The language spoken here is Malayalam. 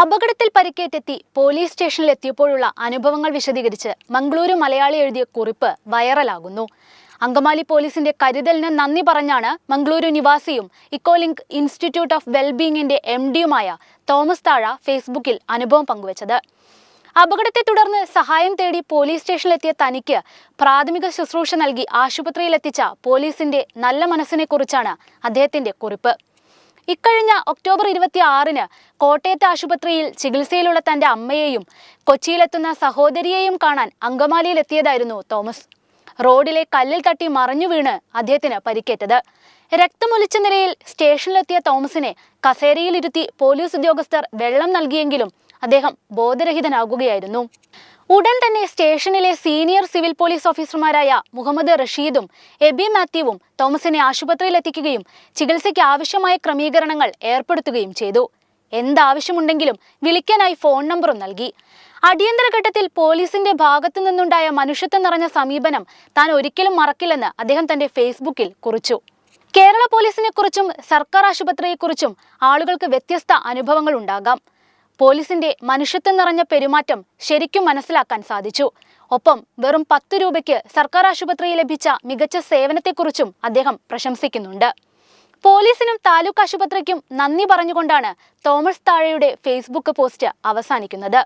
അപകടത്തിൽ പരിക്കേറ്റെത്തി പോലീസ് സ്റ്റേഷനിൽ എത്തിയപ്പോഴുള്ള അനുഭവങ്ങൾ വിശദീകരിച്ച് മംഗളൂരു മലയാളി എഴുതിയ കുറിപ്പ് വൈറലാകുന്നു. അങ്കമാലി പോലീസിന്റെ കരുതലിന് നന്ദി പറഞ്ഞാണ് മംഗളൂരു നിവാസിയും ഇക്കോലിങ്ക് ഇൻസ്റ്റിറ്റ്യൂട്ട് ഓഫ് വെൽബീയിങ്ങിന്റെ എം ഡിയുമായ തോമസ് താഴ ഫേസ്ബുക്കിൽ അനുഭവം പങ്കുവച്ചത്. അപകടത്തെ തുടർന്ന് സഹായം തേടി പോലീസ് സ്റ്റേഷനിലെത്തിയ തനിക്ക് പ്രാഥമിക ശുശ്രൂഷ നൽകി ആശുപത്രിയിലെത്തിച്ച പോലീസിന്റെ നല്ല മനസ്സിനെക്കുറിച്ചാണ് അദ്ദേഹത്തിന്റെ കുറിപ്പ്. ഇക്കഴിഞ്ഞ ഒക്ടോബർ ഇരുപത്തി ആറിന് കോട്ടയത്തെ ആശുപത്രിയിൽ ചികിത്സയിലുള്ള തന്റെ അമ്മയെയും കൊച്ചിയിലെത്തുന്ന സഹോദരിയെയും കാണാൻ അങ്കമാലിയിലെത്തിയതായിരുന്നു തോമസ്. റോഡിലെ കല്ലിൽ തട്ടി മറഞ്ഞു വീണ് അദ്ദേഹത്തിന് പരിക്കേറ്റത്. രക്തമൊലിച്ച നിലയിൽ സ്റ്റേഷനിലെത്തിയ തോമസിനെ കസേരയിലിരുത്തി പോലീസ് ഉദ്യോഗസ്ഥർ വെള്ളം നൽകിയെങ്കിലും അദ്ദേഹം ബോധരഹിതനാകുകയായിരുന്നു. ഉടൻ തന്നെ സ്റ്റേഷനിലെ സീനിയർ സിവിൽ പോലീസ് ഓഫീസർമാരായ മുഹമ്മദ് റഷീദും എബി മാത്യുവും തോമസിനെ ആശുപത്രിയിൽ എത്തിക്കുകയും ചികിത്സയ്ക്ക് ആവശ്യമായ ക്രമീകരണങ്ങൾ ഏർപ്പെടുത്തുകയും ചെയ്തു. എന്താവശ്യമുണ്ടെങ്കിലും വിളിക്കാനായി ഫോൺ നമ്പറും നൽകി. അടിയന്തര ഘട്ടത്തിൽ പോലീസിന്റെ ഭാഗത്തു നിന്നുണ്ടായ മനുഷ്യത്വം നിറഞ്ഞ സമീപനം താൻ ഒരിക്കലും മറക്കില്ലെന്ന് അദ്ദേഹം തന്റെ ഫേസ്ബുക്കിൽ കുറിച്ചു. കേരള പോലീസിനെക്കുറിച്ചും സർക്കാർ ആശുപത്രിയെക്കുറിച്ചും ആളുകൾക്ക് വ്യത്യസ്ത അനുഭവങ്ങൾ ഉണ്ടാകാം. പോലീസിന്റെ മനുഷ്യത്വം നിറഞ്ഞ പെരുമാറ്റം ശരിക്കും മനസ്സിലാക്കാൻ സാധിച്ചു. ഒപ്പം വെറും പത്ത് രൂപയ്ക്ക് സർക്കാർ ആശുപത്രിയിൽ ലഭിച്ച മികച്ച സേവനത്തെക്കുറിച്ചും അദ്ദേഹം പ്രശംസിക്കുന്നുണ്ട്. പോലീസിനും താലൂക്ക് ആശുപത്രിക്കും നന്ദി പറഞ്ഞുകൊണ്ടാണ് തോമസ് താഴെയുടെ ഫേസ്ബുക്ക് പോസ്റ്റ് അവസാനിക്കുന്നത്.